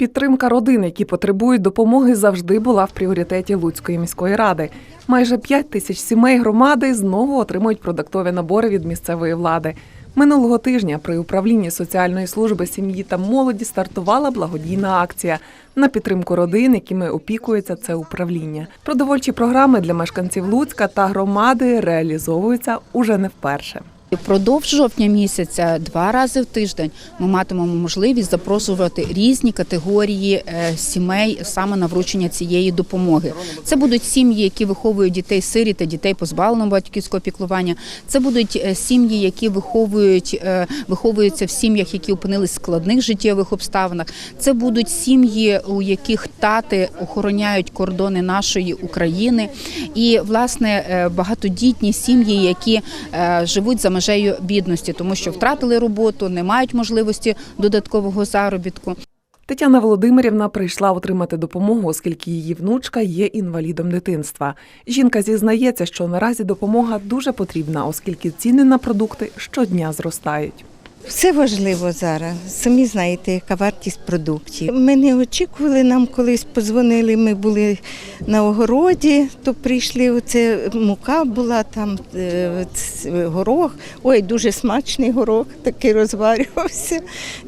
Підтримка родин, які потребують допомоги, завжди була в пріоритеті Луцької міської ради. Майже 5 тисяч сімей громади знову отримують продуктові набори від місцевої влади. Минулого тижня при управлінні соціальної служби сім'ї та молоді стартувала благодійна акція на підтримку родин, якими опікується це управління. Продовольчі програми для мешканців Луцька та громади реалізовуються уже не вперше. Впродовж жовтня місяця два рази в тиждень ми матимемо можливість запрошувати різні категорії е, сімей саме на вручення цієї допомоги. Це будуть сім'ї, які виховують дітей сирі та дітей позбавленого батьківського піклування. Це будуть е, сім'ї, які виховують е, виховуються в сім'ях, які опинились в складних життєвих обставинах. Це будуть сім'ї, у яких тати охороняють кордони нашої України, і власне багатодітні сім'ї, які живуть за межею бідності, тому що втратили роботу, не мають можливості додаткового заробітку. Тетяна Володимирівна прийшла отримати допомогу, оскільки її внучка є інвалідом дитинства. Жінка зізнається, що наразі допомога дуже потрібна, оскільки ціни на продукти щодня зростають. Все важливо зараз. Самі знаєте, яка вартість продуктів. Ми не очікували, нам колись позвонили. Ми були на огороді, то прийшли. Оце мука була там, е, горох. Ой, дуже смачний горох, такий розварювався.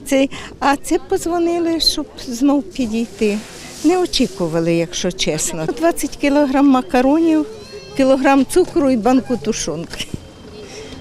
Цей. А це позвонили, щоб знов підійти. Не очікували, якщо чесно. 20 кілограм макаронів, кілограм цукру і банку тушонки.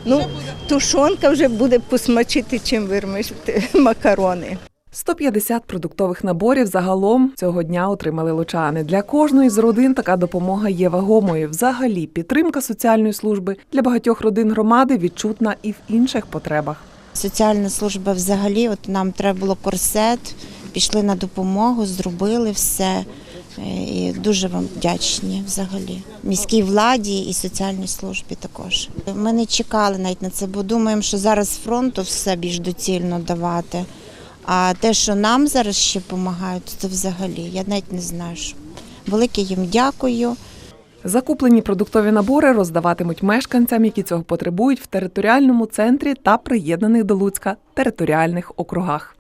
Ну, тушонка вже буде посмачити, чим вирмишити макарони. 150 продуктових наборів загалом цього дня отримали лучани. Для кожної з родин така допомога є вагомою. Взагалі, підтримка соціальної служби для багатьох родин громади відчутна і в інших потребах. Соціальна служба взагалі, от нам треба було корсет, пішли на допомогу, зробили все. Е, І дуже вам вдячні взагалі. Міській владі і соціальній службі також. Ми не чекали навіть на це, бо думаємо, що зараз фронту все більш доцільно давати. А те, що нам зараз ще допомагають, то взагалі я навіть не знаю. Що. Велике їм дякую. Закуплені продуктові набори роздаватимуть мешканцям, які цього потребують в територіальному центрі та приєднаних до Луцька територіальних округах.